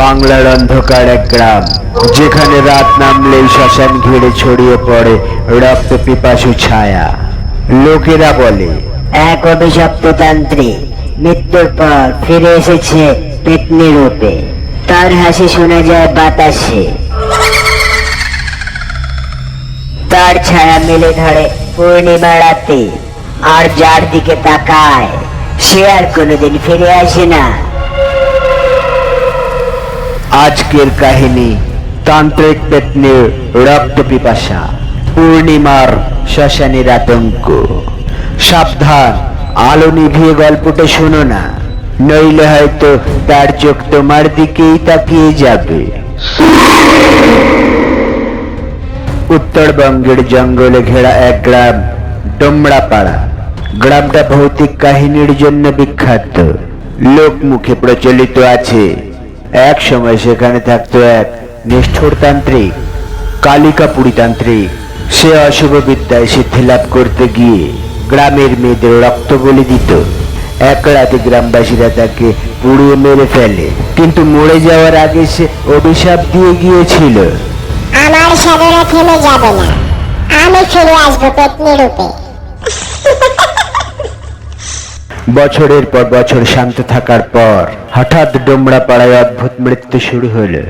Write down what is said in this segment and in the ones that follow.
বাংলার অন্ধকার এক গ্রাম, যেখানে রাত নামলেই শ্মশান ঘিরে ছড়িয়ে পড়ে রক্ত পিপাসু ছায়া। লোকেরা বলে, এক অভিশপ্ত তান্ত্রিক মৃত্যুর পর ফিরে এসেছে পেতনি রূপে। তার হাসি শোনা যায় বাতাসে। তার ছায়া মেলে ধরে পূর্ণিমা রাতে, আর যার দিকে তাকায়, সে আর কোনোদিন ফিরে আসে না। আজকের কাহিনী তান্ত্রিক পেতনির রক্ত পিপাসা, পূর্ণিমার শ্মশানের আতঙ্ক। সাবধান, আলো নিভিয়ে গল্পটা শোনো না, নইলে হয়তো তার চোখ তোমার দিকেই তাকিয়ে যাবে। উত্তরবঙ্গের জঙ্গলে ঘেরা এক গ্রাম, ডোমড়াপাড়া। গ্রামটা ভৌতিক কাহিনীর জন্য বিখ্যাত। লোক মুখে প্রচলিত আছে এক সময় সেখানে থাকতো এক নিষ্ঠুর তান্ত্রিক কালিকাপুরী তান্ত্রিক সে অশুভ বিদ্যায় সিদ্ধি লাভ করতে গিয়ে গ্রামের মেয়েদের রক্ত বলি দিত। এক রাতে গ্রামবাসীরা তাকে পুড়িয়ে মেরে ফেলে, কিন্তু মরে যাওয়ার আগে সে অভিশাপ দিয়ে গিয়েছিল। আমার সাধনা থেমে যাবে না। আমি ফিরে আসব পেতনি রূপে। বছরের পর বছর শান্ত থাকার পর হঠাৎ ডোমরা পাড়ায় অদ্ভুত মৃত্যু শুরু হলো।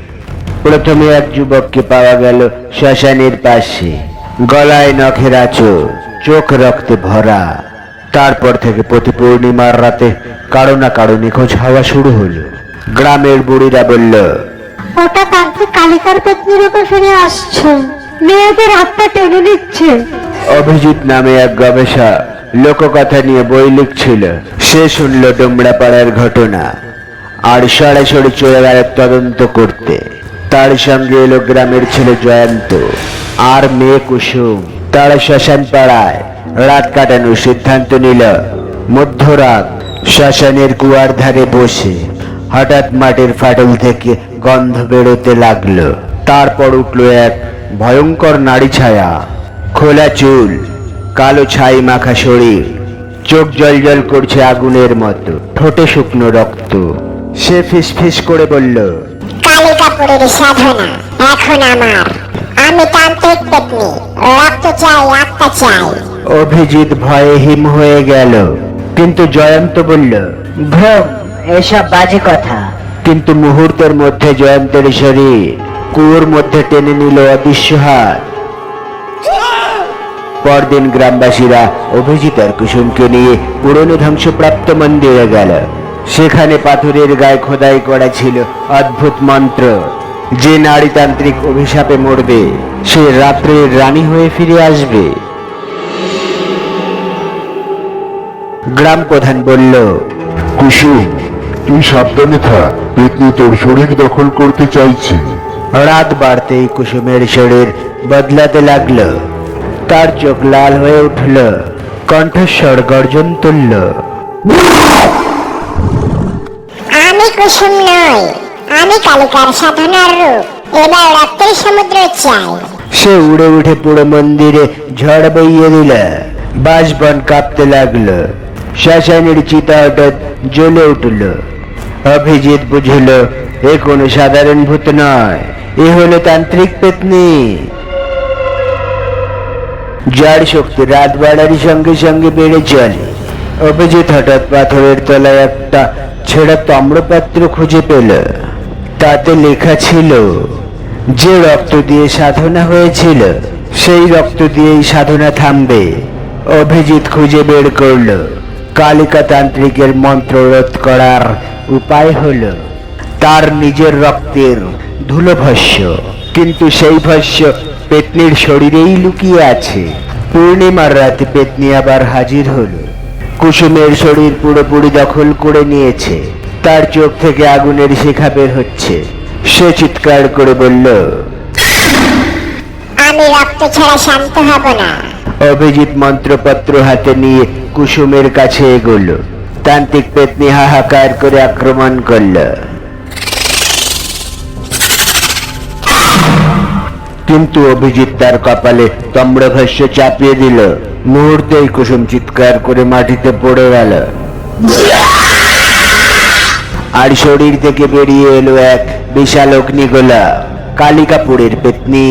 প্রথমে এক যুবককে পাওয়া গেল শ্মশানের পাশে। গলায় নখের আঁচড় চোখ রক্তে ভরা। তারপর থেকে প্রতি পূর্ণিমার রাতে কারও না কারও নিখোঁজ হওয়া শুরু হলো। গ্রামের বুড়িরা বলল ওটা তান্ত্রিক কালিকার পেতনি রূপে ফিরে আসছে। মেয়েদের হাতটা টেনে নিচ্ছে। অভিজিৎ নামে এক গবেষক লোককথা নিয়ে বই লিখছিল। সে শুনল ডোমরা পাড়ার ঘটনা আর সরাসরি চলে গেল তদন্ত করতে। তার সঙ্গে এলো গ্রামের ছেলে জয়ন্ত আর মেয়ে কুসুম। তারা শ্মশান পাড়ায় রাত কাটানোর সিদ্ধান্ত নিল, মধ্যরাত শ্মশানের কুয়ার ধারে বসে হঠাৎ মাটির ফাটল থেকে গন্ধ বেরোতে লাগল। তারপর উঠল এক ভয়ঙ্কর নারী ছায়া, খোলা চুল কালো ছাই মাখা শরীর চোখ জল করছে আগুনের মতো ঠোঁটে শুকনো রক্ত। সে ফিসফিস করে বলল কালিকাপুরের সাধনা এখন আমার। আমি তান্ত্রিক পেতনি রক্ত চাই আত্মা চাই। অভিজিৎ ভয়ে হিম হয়ে গেল কিন্তু জয়ন্ত বলল ভ্রম এসব বাজে কথা। কিন্তু মুহূর্তের মধ্যে জয়ন্তের শরীর কুয়োর মধ্যে টেনে নিল অদৃশ্য হাত। পরদিন গ্রামবাসীরা অভিজিৎ আর কুসুমকে নিয়ে পুরনো ধ্বংসপ্রাপ্ত মন্দিরে গেল। সেখানে পাথরের গায়ে খোদাই করা ছিল অদ্ভুত মন্ত্র। যে নারীতান্ত্রিক অভিশাপে মরবে সে রাত্রের রানী হয়ে ফিরে আসবে। গ্রাম প্রধান বলল কুসুম তুই সাবধানে থাক পেতনি তোর শরীর দখল করতে চাইছে। রাত বাড়তেই কুসুমের শরীর বদলাতে লাগল। তার চোখ লাল হয়ে উঠল কণ্ঠস্বর গর্জন তুলল। আমি কুসুম নই আমি কালিকার সাধনার রূপ এবার রক্তের সমুদ্র চাই। সে উড়ে উঠে পুরো মন্দিরে ঝড় বইয়ে দিল বাসবন কাঁপতে লাগল শ্মশানের চিতা হঠাৎ জ্বলে উঠল। অভিজিৎ বুঝল এ কোনো সাধারণ ভূত নয় এ হলো তান্ত্রিক পেতনি। যার শক্তি রাত বাড়ার সঙ্গে সঙ্গে বেড়ে চলে। অভিজিৎ হঠাৎ পাথরের তলায় একটা ছেঁড়া তাম্রপাত্র খুঁজে পেল। তাতে লেখা ছিল, যে রক্ত দিয়ে সাধনা হয়েছিল, সেই রক্ত দিয়েই সাধনা থামবে। অভিজিৎ খুঁজে বের করল। কালিকা তান্ত্রিকের মন্ত্র রোধ করার উপায় হল, তার নিজের রক্তের ধুলোভস্য। কিন্তু সেই ভস্য পেতনির শরীরেই লুকিয়ে আছে। পূর্ণিমার রাতে পেতনি আবার হাজির হলো। কুসুমের শরীর পুরোপুরি দখল করে নিয়েছে। তার চোখ থেকে আগুনের শিখা বের হচ্ছে। সে চিৎকার করে বলল আমি রক্ত ছাড়া শান্ত হব না। অভিজিৎ মন্ত্রপত্র হাতে নিয়ে কুসুমের কাছে এগোলো। তান্ত্রিক পেতনি হাহাকার করে আক্রমণ করল। কিন্তু অভিজিৎ তার কপালে তম্রভস্য চাপিয়ে দিল। মুহূর্তেই কুসুম চিৎকার করে মাটিতে পড়ে গেল। আর শরীর থেকে বেরিয়ে এলো এক বিশাল অগ্নিগোলা কালিকাপুরের পেতনি।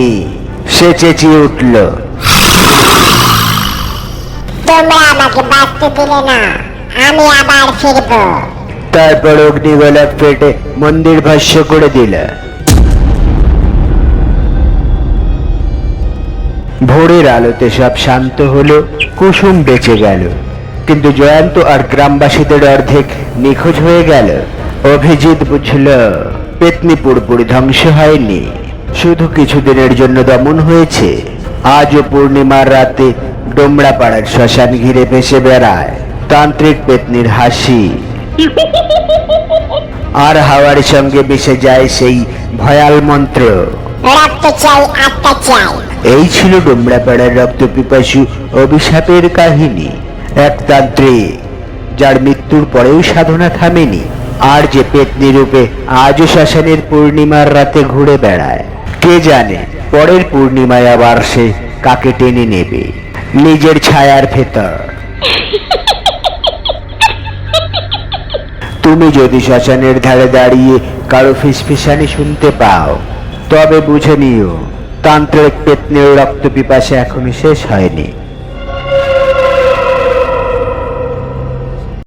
সে চেঁচিয়ে উঠল। তোমরা আমাকে বাঁচতে দিলে না আমি আবার ফিরবো। তারপর অগ্নিগোলা ফেটে মন্দির ভাষ্য করে দিল। ভোরের আলোতে সব শান্ত হলো কুসুম বেঁচে গেল। কিন্তু জয়ন্ত আর গ্রামবাসীদের অর্ধেক নিখোঁজ হয়ে গেল। অভিজিৎ বুঝল পেতনি পুরোপুরি ধ্বংস হয়নি। শুধু কিছুদিনের জন্য দমন হয়েছে। আজও পূর্ণিমার রাতে ডোমরা পাড়ার শ্মশান ঘিরে ভেসে বেড়ায়। তান্ত্রিক পেতনির হাসি। আর হাওয়ার সঙ্গে মিশে যায় সেই ভয়াল মন্ত্র। এই ছিল ডোমরাপাড়ার রক্ত পিপাসু অভিশাপের কাহিনী এক তান্ত্রিক যার মৃত্যুর পরেও সাধনা থামেনি, আর যে পেতনি রূপে আজও শ্মশানের পূর্ণিমার রাতে ঘুরে বেড়ায়। কে জানে, পরের পূর্ণিমায় আবার সে কাকে টেনে নেবে, নিজের ছায়ার ভেতর। তুমি যদি শ্মশানের ধারে দাঁড়িয়ে কারও ফিসফিসানি শুনতে পাও তবে বুঝে নিও তান্ত্রিক পেতনের রক্ত পিপাসে এখনও শেষ হয়নি।